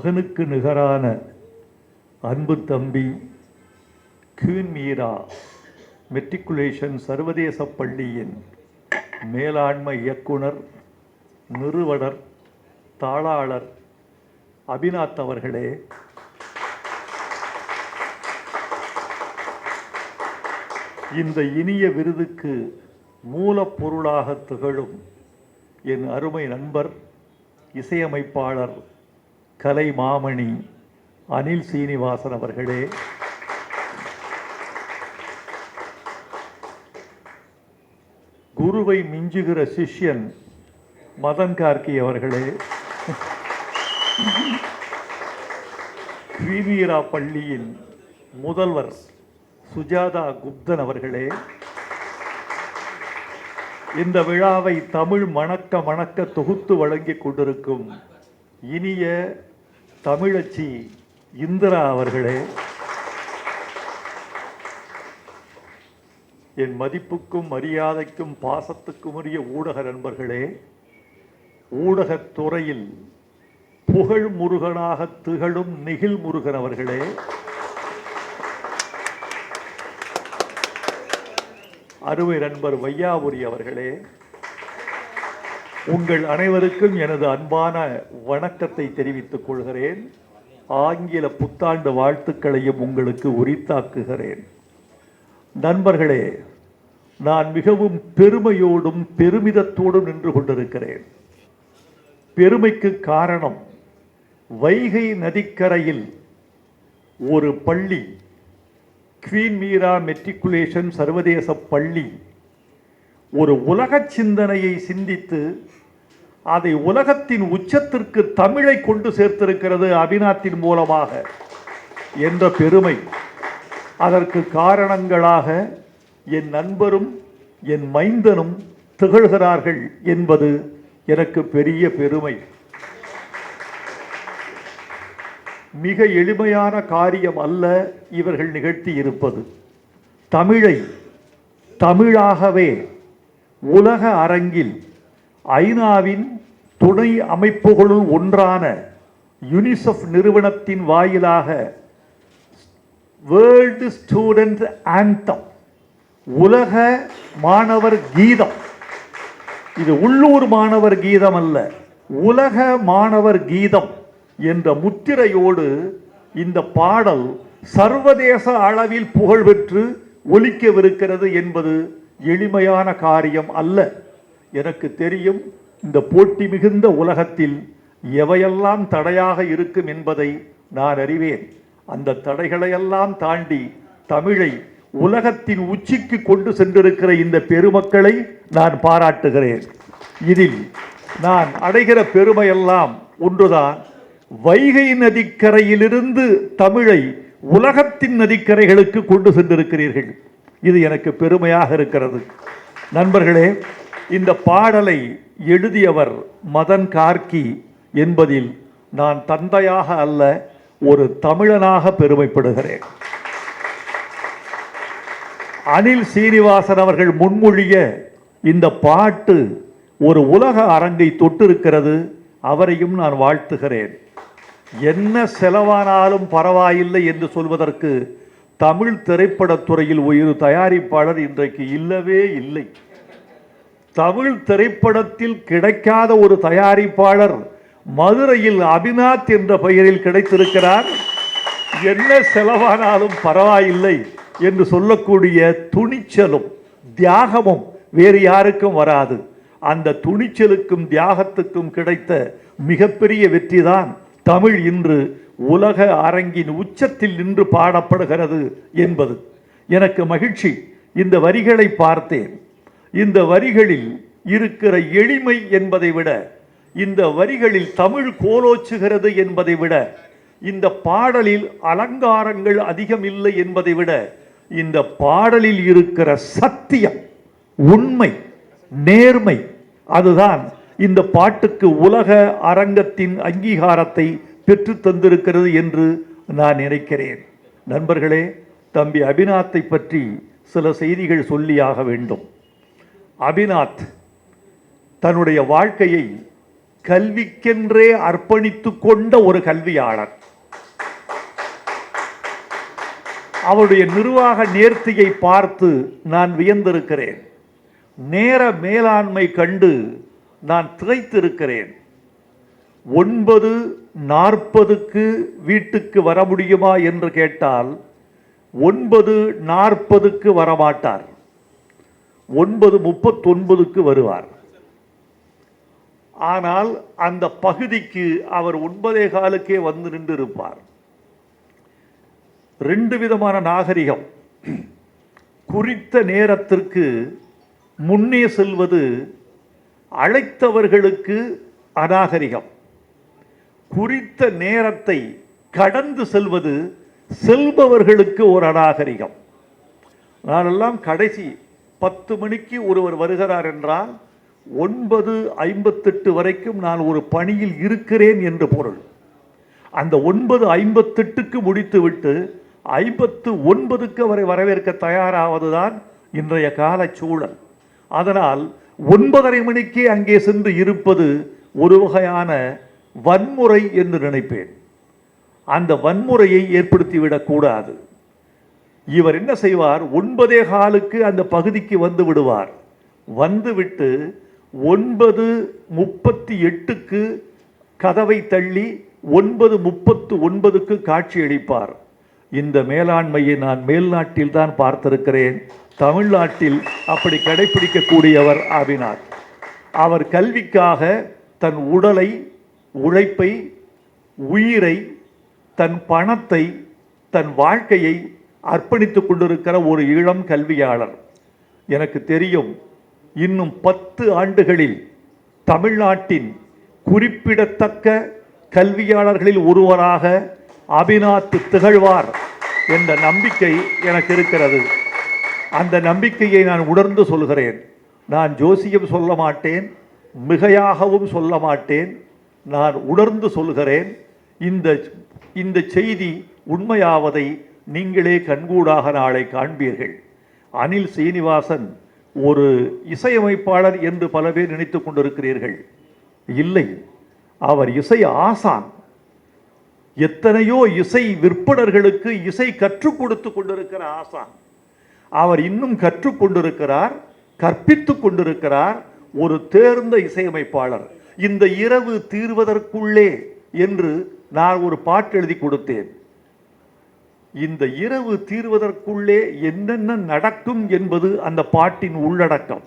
மகனுக்கு நிகரான அன்பு தம்பி கியூன் மீரா மெட்ரிகுலேஷன் சர்வதேச பள்ளியின் மேலாண்மை இயக்குனர் நிறுவனர் தாளாளர் அபிநாத் அவர்களே. இந்த இனிய விருதுக்கு மூலப்பொருளாக திகழும் என் அருமை நண்பர் இசையமைப்பாளர் கலை மாமணி அனில் சீனிவாசன் அவர்களே. குருவை மிஞ்சுகிற சிஷ்யன் மதன் கார்கி அவர்களே. ஸ்ரீவீரா பள்ளியின் முதல்வர் சுஜாதா குப்தன் அவர்களே. இந்த விழாவை தமிழ் மணக்க மணக்க தொகுத்து வழங்கிக் கொண்டிருக்கும் இனிய தமிழச்சி இந்திரா அவர்களே என் மதிப்புக்கும் மரியாதைக்கும் பாசத்துக்கும் உரிய ஊடக நண்பர்களே ஊடகத் துறையில் புகழ் முருகனாக திகழும் நெகிழ் முருகன் அவர்களே அறுவை நண்பர் வையாபுரி அவர்களே உங்கள் அனைவருக்கும் எனது அன்பான வணக்கத்தை தெரிவித்துக் கொள்கிறேன். ஆங்கில புத்தாண்டு வாழ்த்துக்களையும் உங்களுக்கு உரித்தாக்குகிறேன். நண்பர்களே நான் மிகவும் பெருமையோடும் பெருமிதத்தோடும் நின்று கொண்டிருக்கிறேன். பெருமைக்கு காரணம் வைகை நதிக்கரையில் ஒரு பள்ளி குவீன் மீரா மெட்ரிகுலேஷன் சர்வதேச பள்ளி ஒரு உலகச் சிந்தனையை சிந்தித்து அதை உலகத்தின் உச்சத்திற்கு தமிழை கொண்டு சேர்த்திருக்கிறது அபிநாத்தின் மூலமாக என்ற பெருமை. அதற்கு காரணங்களாக என் நண்பரும் என் மைந்தனும் திகழ்கிறார்கள் என்பது எனக்கு பெரிய பெருமை. மிக எளிமையான காரியம் அல்ல இவர்கள் நிகழ்த்தி இருப்பது. தமிழை தமிழாகவே உலக அரங்கில் ஐநாவின் துணை அமைப்புகளுள் ஒன்றான யுனிசெஃப் நிறுவனத்தின் வாயிலாக வேர்ல்டு ஸ்டூடெண்ட் ஆந்தம் உலக மாணவர் கீதம். இது உள்ளூர் மாணவர் கீதம் அல்ல உலக மாணவர் கீதம் என்ற முத்திரையோடு இந்த பாடல் சர்வதேச அளவில் புகழ்பெற்று ஒலிக்கவிருக்கிறது என்பது எளிமையான காரியம் அல்ல. எனக்கு தெரியும் இந்த போட்டி மிகுந்த உலகத்தில் எவையெல்லாம் தடையாக இருக்கும் என்பதை நான் அறிவேன். அந்த தடைகளையெல்லாம் தாண்டி தமிழை உலகத்தின் உச்சிக்கு கொண்டு சென்றிருக்கிற இந்த பெருமக்களை நான் பாராட்டுகிறேன். இதில் நான் அடைகிற பெருமையெல்லாம் ஒன்றுதான். வைகை நதிக்கரையிலிருந்து தமிழை உலகத்தின் நதிக்கரைகளுக்கு கொண்டு சென்றிருக்கிறீர்கள். இது எனக்கு பெருமையாக இருக்கிறது. நண்பர்களே இந்த பாடலை எழுதியவர் மதன் கார்கி என்பதில் நான் தந்தையாக அல்ல ஒரு தமிழனாக பெருமைப்படுகிறேன். அனில் சீனிவாசன் அவர்கள் முன்மொழிய இந்த பாட்டு ஒரு உலக அரங்கை தொட்டிருக்கிறது அவரையும் நான் வாழ்த்துகிறேன். என்ன செலவானாலும் பரவாயில்லை என்று சொல்வதற்கு தமிழ் திரைப்படத் துறையில் ஒரு தயாரிப்பாளர் இன்றைக்கு இல்லவே இல்லை. தமிழ் திரைப்படத்தில் கிடைக்காத ஒரு தயாரிப்பாளர் மதுரையில் அபிநாத் என்ற பெயரில் கிடைத்திருக்கிறார். என்ன செலவானாலும் பரவாயில்லை என்று சொல்லக்கூடிய துணிச்சலும் தியாகமும் வேறு யாருக்கும் வராது. அந்த துணிச்சலுக்கும் தியாகத்துக்கும் கிடைத்த மிகப்பெரிய வெற்றிதான் தமிழ் இன்று உலக அரங்கின் உச்சத்தில் நின்று பாடப்படுகிறது என்பது. எனக்கு மகிழ்ச்சி. இந்த வரிகளை பார்த்தேன். இந்த வரிகளில் இருக்கிற எளிமை என்பதை விட இந்த வரிகளில் தமிழ் கோலோச்சுகிறது என்பதை விட இந்த பாடலில் அலங்காரங்கள் அதிகம் இல்லை என்பதை விட இந்த பாடலில் இருக்கிற சத்தியம் உண்மை நேர்மை அதுதான் இந்த பாட்டுக்கு உலக அரங்கத்தின் அங்கீகாரத்தை பெற்று தந்திருக்கிறது என்று நான் நினைக்கிறேன். நண்பர்களே தம்பி அபிநாத்தை பற்றி சில செய்திகள் சொல்லியாக வேண்டும். அபிநாத் தன்னுடைய வாழ்க்கையை கல்விக்கென்றே அர்ப்பணித்துக் கொண்ட ஒரு கல்வியாளர். அவருடைய நிர்வாக நேர்த்தியை பார்த்து நான் வியந்திருக்கிறேன். நேர மேலாண்மை கண்டு நான் திகைத்திருக்கிறேன். ஒன்பது நாற்பதுக்கு வீட்டுக்கு வர முடியுமா என்று கேட்டால் ஒன்பது நாற்பதுக்கு வரமாட்டார். ஒன்பது முப்பத்தொன்பதுக்கு வருவார். ஆனால் அந்த பகுதிக்கு அவர் ஒன்பதே காலுக்கே வந்து நின்று இருப்பார் ரெண்டு விதமான நாகரிகம். குறித்த நேரத்திற்கு முன்னே செல்வது அழைத்தவர்களுக்கு அநாகரிகம். குறித்த நேரத்தை கடந்து செல்வது செல்பவர்களுக்கு ஒரு அநாகரிகம். நானெல்லாம் கடைசி பத்து மணிக்கு ஒருவர் வருகிறார் என்றால் ஒன்பது ஐம்பத்தெட்டு வரைக்கும் நான் ஒரு பணியில் இருக்கிறேன் என்று பொருள். அந்த ஒன்பது ஐம்பத்தெட்டுக்கு முடித்துவிட்டு ஐம்பத்து ஒன்பதுக்கு அவரை வரவேற்க தயாராவதுதான் இன்றைய கால சூழல். அதனால் ஒன்பதரை மணிக்கே அங்கே சென்று இருப்பது ஒரு வகையான வன்முறை என்று நினைப்பேன். அந்த வன்முறையை ஏற்படுத்திவிடக்கூடாது இவர் என்ன செய்வார்? ஒன்பதே காலுக்கு அந்த பகுதிக்கு வந்து விடுவார். வந்துவிட்டு ஒன்பது முப்பத்தி எட்டுக்கு கதவை தள்ளி ஒன்பது முப்பத்து ஒன்பதுக்கு காட்சியளிப்பார் இந்த மேலாண்மையை நான் மேல்நாட்டில் தான் பார்த்திருக்கிறேன். தமிழ்நாட்டில் அப்படி கடைபிடிக்கக்கூடியவர் ஆவினார். அவர் கல்விக்காக தன் உடலை உழைப்பை உயிரை தன் பணத்தை தன் வாழ்க்கையை அர்ப்பணித்துக் கொண்டிருக்கிற ஒரு இளம் கல்வியாளர். எனக்கு தெரியும் இன்னும் பத்து ஆண்டுகளில் தமிழ்நாட்டின் குறிப்பிடத்தக்க கல்வியாளர்களில் ஒருவராக அபிநாத் திகழ்வார் என்ற நம்பிக்கை எனக்கு இருக்கிறது. அந்த நம்பிக்கையை நான் உணர்ந்து சொல்கிறேன். நான் ஜோசியம் சொல்ல மாட்டேன் மிகையாகவும் சொல்ல மாட்டேன். நான் உணர்ந்து சொல்கிறேன் இந்த இந்த செய்தி உண்மையாவதை நீங்களே கண்கூடாக நாளை காண்பீர்கள். அனில் சீனிவாசன் ஒரு இசையமைப்பாளர் என்று பல பேர் நினைத்து கொண்டிருக்கிறீர்கள். இல்லை அவர் இசை ஆசான். எத்தனையோ இசை விற்பனர்களுக்கு இசை கற்றுக் கொடுத்து கொண்டிருக்கிற ஆசான். அவர் இன்னும் கற்றுக் கொண்டிருக்கிறார் கற்பித்துக் கொண்டிருக்கிறார் ஒரு தேர்ந்த இசையமைப்பாளர். இந்த இரவு தீர்வதற்குள்ளே என்று நான் ஒரு பாட்டு எழுதி கொடுத்தேன். இந்த இரவு தீர்வதற்குள்ளே என்னென்ன நடக்கும் என்பது அந்த பாட்டின் உள்ளடக்கம்.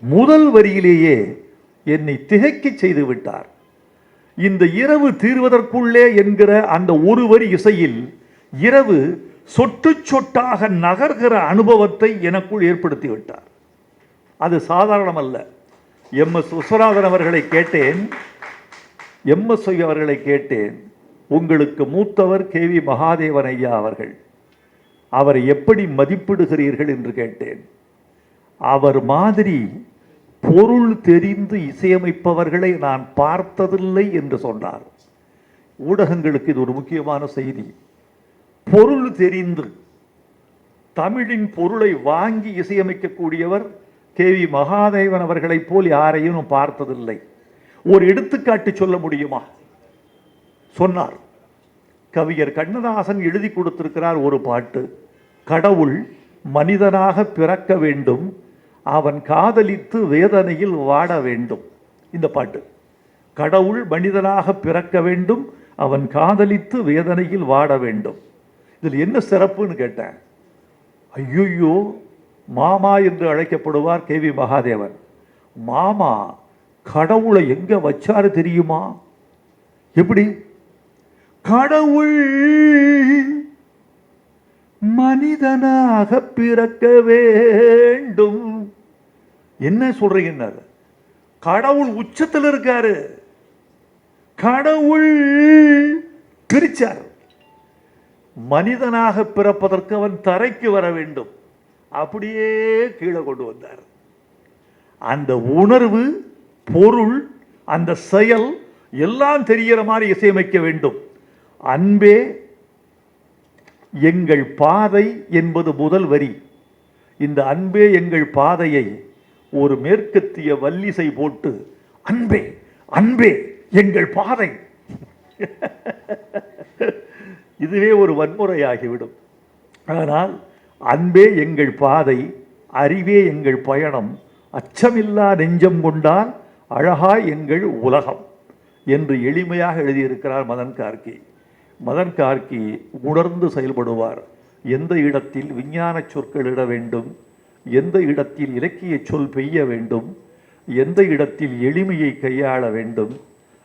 முதல் வரியிலேயே என்னை திகைக்கச் செய்து விட்டார். இந்த இரவு தீர்வதற்குள்ளே என்கிற அந்த ஒரு வரி இசையில் இரவு சொட்டு சொட்டாக நகர்கிற அனுபவத்தை எனக்குள் ஏற்படுத்தி விட்டார். அது சாதாரணமல்ல. எம் எஸ் விஸ்வநாதன் அவர்களை கேட்டேன். எம் எஸ் அவர்களை கேட்டேன். உங்களுக்கு மூத்தவர் கே வி மகாதேவன் ஐயா அவர்கள். அவரை எப்படி மதிப்பிடுகிறீர்கள் என்று கேட்டேன். அவர் மாதிரி பொருள் தெரிந்து இசையமைப்பவர்களை நான் பார்த்ததில்லை என்று சொன்னார். ஊடகங்களுக்கு இது ஒரு முக்கியமான செய்தி. பொருள் தெரிந்து தமிழின் பொருளை வாங்கி இசையமைக்கக்கூடியவர் கே வி மகாதேவன் அவர்களைப் போல் யாரையும் பார்த்ததில்லை. ஒரு எடுத்துக்காட்டு சொல்ல முடியுமா? சொன்னார். கவிஞர் கண்ணதாசன் எழுதி கொடுத்திருக்கிறார் ஒரு பாட்டு கடவுள் மனிதனாக பிறக்க வேண்டும் அவன் காதலித்து வேதனையில் வாட வேண்டும். இந்த பாட்டு கடவுள் மனிதனாக பிறக்க வேண்டும் அவன் காதலித்து வேதனையில் வாட வேண்டும். இதில் என்ன சிறப்புன்னு கேட்டேன். ஐயோ மாமா என்று அழைக்கப்படுவார் கே வி மகாதேவன். மாமா கடவுளை எங்கே வச்சாரு தெரியுமா? எப்படி? கடவுள் மனிதனாக பிறக்க வேண்டும். என்ன சொல்றீங்க கடவுள் உச்சத்தில் இருக்காரு. கடவுள் பிரிச்சார் மனிதனாக பிறப்பதற்கு அவன் தரைக்கு வர வேண்டும். அப்படியே கீழே கொண்டு வந்தார். அந்த உணர்வு பொருள் அந்த செயல் எல்லாம் தெரிகிற மாதிரி இசையமைக்க வேண்டும். அன்பே எங்கள் பாதை என்பது முதல் வரி. இந்த அன்பே எங்கள் பாதையை ஒரு மேற்கத்திய வல்லிசை போட்டு அன்பே அன்பே எங்கள் பாதை. இதுவே ஒரு வன்முறையாகிவிடும். ஆனால் அன்பே எங்கள் பாதை அறிவே எங்கள் பயணம் அச்சமில்லா நெஞ்சம் கொண்டால் அழகாய் எங்கள் உலகம் என்று எளிமையாக எழுதியிருக்கிறார் மதன் கார்கே. மதன் கார்கி உணர்ந்து செயல்படுவார். எந்த இடத்தில் விஞ்ஞான சொற்கள் இட வேண்டும்? எந்த இடத்தில் இலக்கிய சொல் பெய்ய வேண்டும்? எந்த இடத்தில் எளிமையை கையாள வேண்டும்?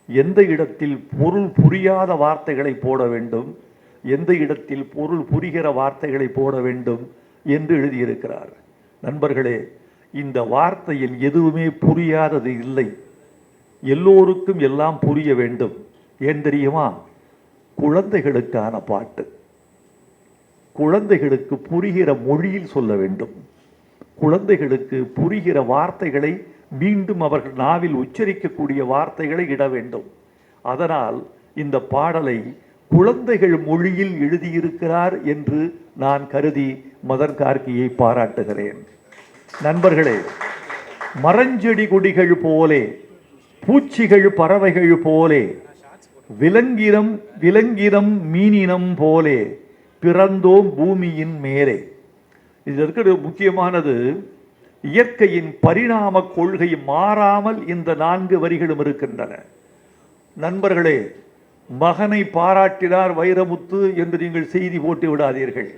எந்த இடத்தில் பொருள் புரியாத வார்த்தைகளை போட வேண்டும்? எந்த இடத்தில் பொருள் புரிகிற வார்த்தைகளை போட வேண்டும் என்று எழுதியிருக்கிறார். நண்பர்களே இந்த வார்த்தையில் எதுவுமே புரியாதது இல்லை. எல்லோருக்கும் எல்லாம் புரிய வேண்டும். ஏன் தெரியுமா? குழந்தைகளுக்கான பாட்டு. குழந்தைகளுக்கு புரிகிற மொழியில் சொல்ல வேண்டும். குழந்தைகளுக்கு புரிகிற வார்த்தைகளை மீண்டும் அவர்கள் நாவில் உச்சரிக்கக்கூடிய வார்த்தைகளை இட வேண்டும். அதனால் இந்த பாடலை குழந்தைகள் மொழியில் எழுதியிருக்கிறார் என்று நான் கருதி மதன் கார்கியை பாராட்டுகிறேன். நண்பர்களே மரஞ்செடி கொடிகள் போலே பூச்சிகள் பறவைகள் போலே விலங்கினம் விலங்கினம் மீனினம் போலே பிறந்தோம் பூமியின் மேலே. இது இருக்கிற முக்கியமானது இயற்கையின் பரிணாம கொள்கை மாறாமல் இந்த நான்கு வரிகளும் இருக்கின்றன. நண்பர்களே மகனை பாராட்டினார் வைரமுத்து என்று நீங்கள் செய்தி போட்டு விடாதீர்கள்.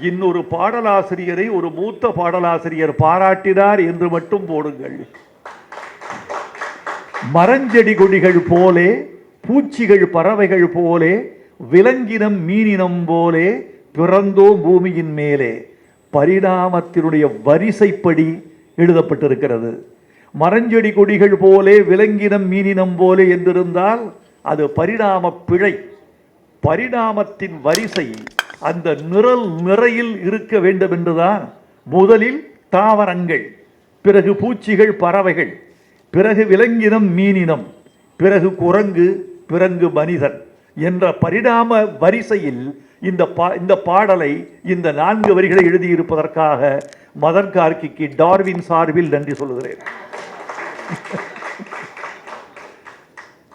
இன்னொரு பாடலாசிரியரை ஒரு மூத்த பாடலாசிரியர் பாராட்டினார் என்று மட்டும் போடுங்கள். மரஞ்செடி கொடிகள் போலே பூச்சிகள் பறவைகள் போலே விலங்கினம் மீனினம் போலே பிறந்தோம் பூமியின் மேலே. பரிணாமத்தினுடைய வரிசைப்படி எழுதப்பட்டிருக்கிறது. மரஞ்செடி கொடிகள் போலே விலங்கினம் மீனினம் போலே என்றிருந்தால் அது பரிணாம பிழை. பரிணாமத்தின் வரிசை அந்த நிரல் நிறையில் இருக்க வேண்டும் என்றுதான் முதலில் தாவரங்கள் பிறகு பூச்சிகள் பறவைகள் பிறகு விலங்கினம் மீனினம் பிறகு குரங்கு பிறங்கு மனிதன் என்ற பரிணாம வரிசையில் இந்த பா இந்த பாடலை இந்த நான்கு வரிகளை எழுதியிருப்பதற்காக மதன் கார்கிக்கு டார்வின் சார்பில் நன்றி சொல்கிறேன்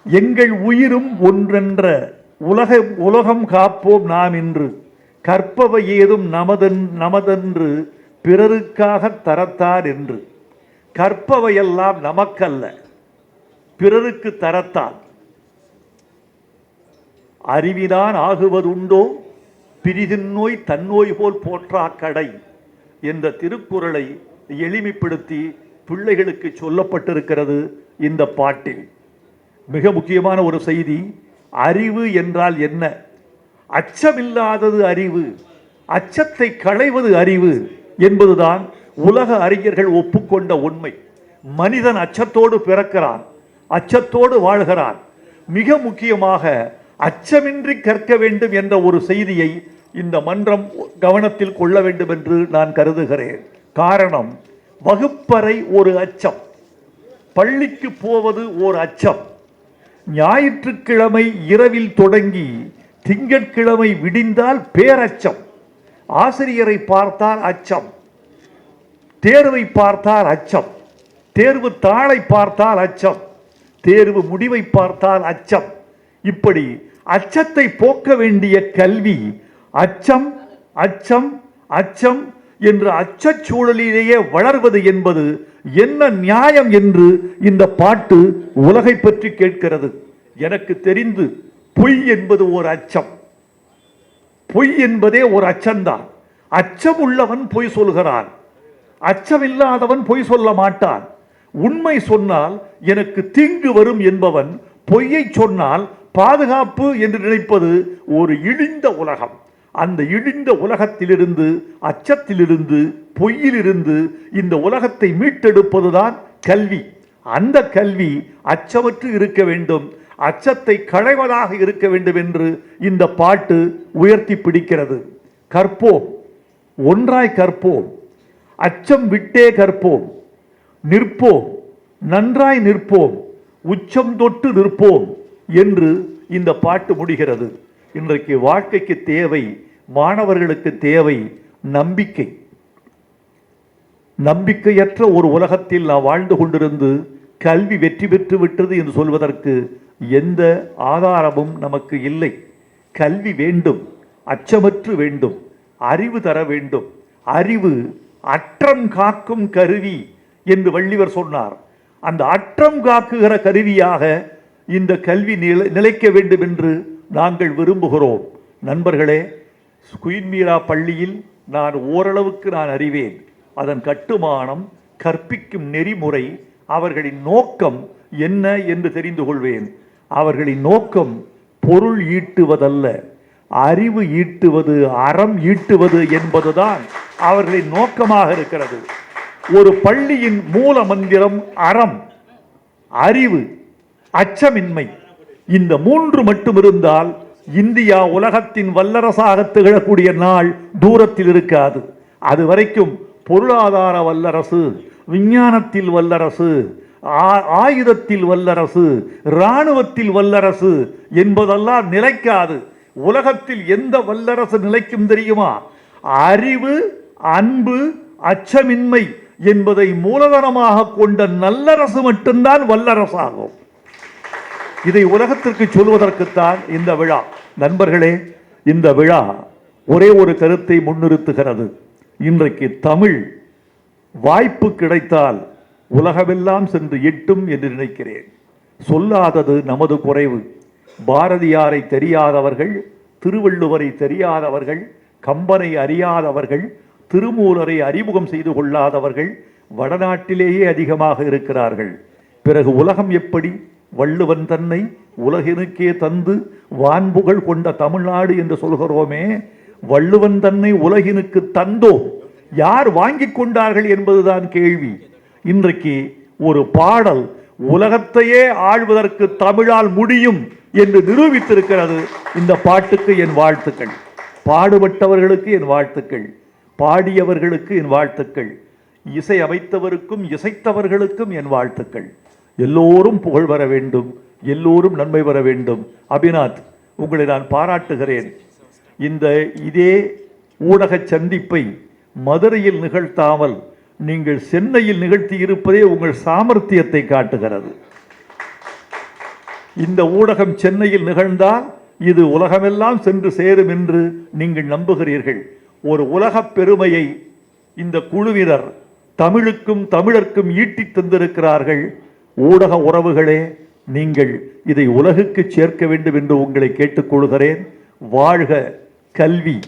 எங்கள் உயிரும் ஒன்றென்ற உலக உலகம் காப்போம் நாம் இன்று. கற்பவை ஏதும் நமதன் நமதென்று பிறருக்காக தரத்தார் என்று. கற்பவையெல்லாம் நமக்கல்ல. பிறருக்கு தரத்தான் அறிவிதான் ஆகுவதுண்டோ? பிரிதின்னோய் தன்னோய் போல் போற்றா கடை என்ற திருக்குறளை எளிமைப்படுத்தி பிள்ளைகளுக்கு சொல்லப்பட்டிருக்கிறது இந்த பாட்டில். மிக முக்கியமான ஒரு செய்தி அறிவு என்றால் என்ன? அச்சமில்லாதது அறிவு அச்சத்தை களைவது அறிவு என்பதுதான் உலக அறிஞர்கள் ஒப்புக்கொண்ட உண்மை. மனிதன் அச்சத்தோடு பிறக்கிறான் அச்சத்தோடு வாழ்கிறான். மிக முக்கியமாக அச்சமின்றி கற்க வேண்டும் என்ற ஒரு செய்தியை இந்த மன்றம் கவனத்தில் கொள்ள வேண்டும் என்று நான் கருதுகிறேன். காரணம் வகுப்பறை ஒரு அச்சம். பள்ளிக்கு போவது ஓர் அச்சம். ஞாயிற்றுக்கிழமை இரவில் தொடங்கி திங்கட்கிழமை விடிந்தால் பேரச்சம். ஆசிரியரை பார்த்தால் அச்சம். தேர்வை பார்த்தால் அச்சம். தேர்வு தாளை பார்த்தால் அச்சம். தேர்வு முடிவை பார்த்தால் அச்சம். இப்படி அச்சத்தை போக்க வேண்டிய கல்வி அச்சம் அச்சம் அச்சம் என்று அச்சச் சூழலிலேயே வளர்வது என்பது என்ன நியாயம் என்று இந்த பாட்டு உலகை பற்றி கேட்கிறது. எனக்கு தெரிந்து பொய் என்பது ஒரு அச்சம். பொய் என்பதே ஒரு அச்சம்தான். அச்சம் உள்ளவன் பொய் சொல்கிறான். அச்சமில்லாதவன் பொய் சொல்ல மாட்டான். உண்மை சொன்னால் எனக்கு தீங்கு வரும் என்பவன் பொய்யை சொன்னால் பாதுகாப்பு என்று நினைப்பது ஒரு இழிந்த உலகம். அந்த இழிந்த உலகத்திலிருந்து அச்சத்திலிருந்து பொய்யிலிருந்து இந்த உலகத்தை மீட்டெடுப்பதுதான் கல்வி. அந்த கல்வி அச்சமற்று இருக்க வேண்டும். அச்சத்தை களைவதாக இருக்க வேண்டும் என்று இந்த பாட்டு உயர்த்தி பிடிக்கிறது. கற்போம். ஒன்றாய் கற்போம். அச்சம் விட்டே கற்போம். நிற்போம். நன்றாய் நிற்போம். உச்சம் தொட்டு நிற்போம் என்று இந்த பாட்டு முடிகிறது. இன்றைக்கு வாழ்க்கைக்கு தேவை மாணவர்களுக்கு தேவை நம்பிக்கை. நம்பிக்கையற்ற ஒரு உலகத்தில் நாம் வாழ்ந்து கொண்டிருந்து கல்வி வெற்றி பெற்று விட்டது என்று சொல்வதற்கு எந்த ஆதாரமும் நமக்கு இல்லை. கல்வி வேண்டும் அச்சமற்று வேண்டும் அறிவு தர வேண்டும். அறிவு அற்றம் காக்கும் கருவி என்று வள்ளிவர் சொன்னார். அந்த அற்றம் காக்குகிற கருவியாக இந்த கல்வி நிலை நிலைக்க வேண்டும் என்று நாங்கள் விரும்புகிறோம். நண்பர்களே குயின் மீரா பள்ளியில் நான் ஓரளவுக்கு நான் அறிவேன். அதன் கட்டுமானம் கற்பிக்கும் நெறிமுறை அவர்களின் நோக்கம் என்ன என்று தெரிந்து கொள்வேன். அவர்களின் நோக்கம் பொருள் ஈட்டுவதல்ல. அறிவு ஈட்டுவது அறம் ஈட்டுவது என்பதுதான் அவர்களின் நோக்கமாக இருக்கிறது. ஒரு பள்ளியின் மூல மந்திரம் அறம் அறிவு அச்சமின்மை. இந்த மூன்று மட்டும் இருந்தால் இந்தியா உலகத்தின் வல்லரசாக திகழக்கூடிய நாள் தூரத்தில் இருக்காது. அது வரைக்கும் பொருளாதார வல்லரசு விஞ்ஞானத்தில் வல்லரசு ஆ- ஆயுதத்தில் வல்லரசு இராணுவத்தில் வல்லரசு என்பதெல்லாம் நிலைக்காது. உலகத்தில் எந்த வல்லரசு நிலைக்கும் தெரியுமா? அறிவு அன்பு அச்சமின்மை என்பதை மூலதனமாக கொண்ட நல்லரசு மட்டும்தான் வல்லரசாகும். இதை உலகத்திற்கு சொல்வதற்குத்தான் இந்த விழா. நண்பர்களே இந்த விழா ஒரே ஒரு கருத்தை முன்னிறுத்துகிறது. இன்றைக்கு தமிழ் வாய்ப்பு கிடைத்தால் உலகமெல்லாம் சென்று எட்டும் என்று நினைக்கிறேன். சொல்லாதது நமது குறைவு. பாரதியாரை தெரியாதவர்கள் திருவள்ளுவரை தெரியாதவர்கள் கம்பனை அறியாதவர்கள் திருமூலரை அறிமுகம் செய்து கொள்ளாதவர்கள் வடநாட்டிலேயே அதிகமாக இருக்கிறார்கள். பிறகு உலகம் எப்படி? வள்ளுவன் தன்னை உலகினுக்கே தந்து வான்புகழ் கொண்ட தமிழ்நாடு என்று சொல்கிறோமே வள்ளுவன் தன்னை உலகினுக்கு தந்தோ? யார் வாங்கி கொண்டார்கள் என்பதுதான் கேள்வி. இன்றைக்கு ஒரு பாடல் உலகத்தையே ஆழ்வதற்கு தமிழால் முடியும். என்று நிரூபித்திருக்கிறது இந்த பாட்டுக்கு என் வாழ்த்துக்கள். பாடுபட்டவர்களுக்கு என் வாழ்த்துக்கள். பாடியவர்களுக்கு என் வாழ்த்துக்கள். இசை அமைத்தவருக்கும் இசைத்தவர்களுக்கும் என் வாழ்த்துக்கள். எல்லோரும் புகழ் வர வேண்டும். எல்லோரும் நன்மை பெற வேண்டும். அபிநாத் உங்களை நான் பாராட்டுகிறேன். இந்த இதே ஊடக சந்திப்பை மதுரையில் நிகழ்த்தாமல் நீங்கள் சென்னையில் நிகழ்த்தி இருப்பதே உங்கள் சாமர்த்தியத்தை காட்டுகிறது. இந்த ஊடகம் சென்னையில் நிகழ்ந்தால் இது உலகமெல்லாம் சென்று சேரும் என்று நீங்கள் நம்புகிறீர்கள். ஒரு உலகப் பெருமையை இந்த குழுவினர் தமிழுக்கும் தமிழர்க்கும் ஈட்டித் தந்திருக்கிறார்கள். ஊடக உறவுகளே நீங்கள் இதை உலகுக்கு சேர்க்க வேண்டும் என்று உங்களை கேட்டுக்கொள்கிறேன் வாழ்க கல்வி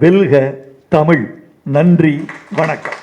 வெல்க தமிழ். நன்றி வணக்கம்.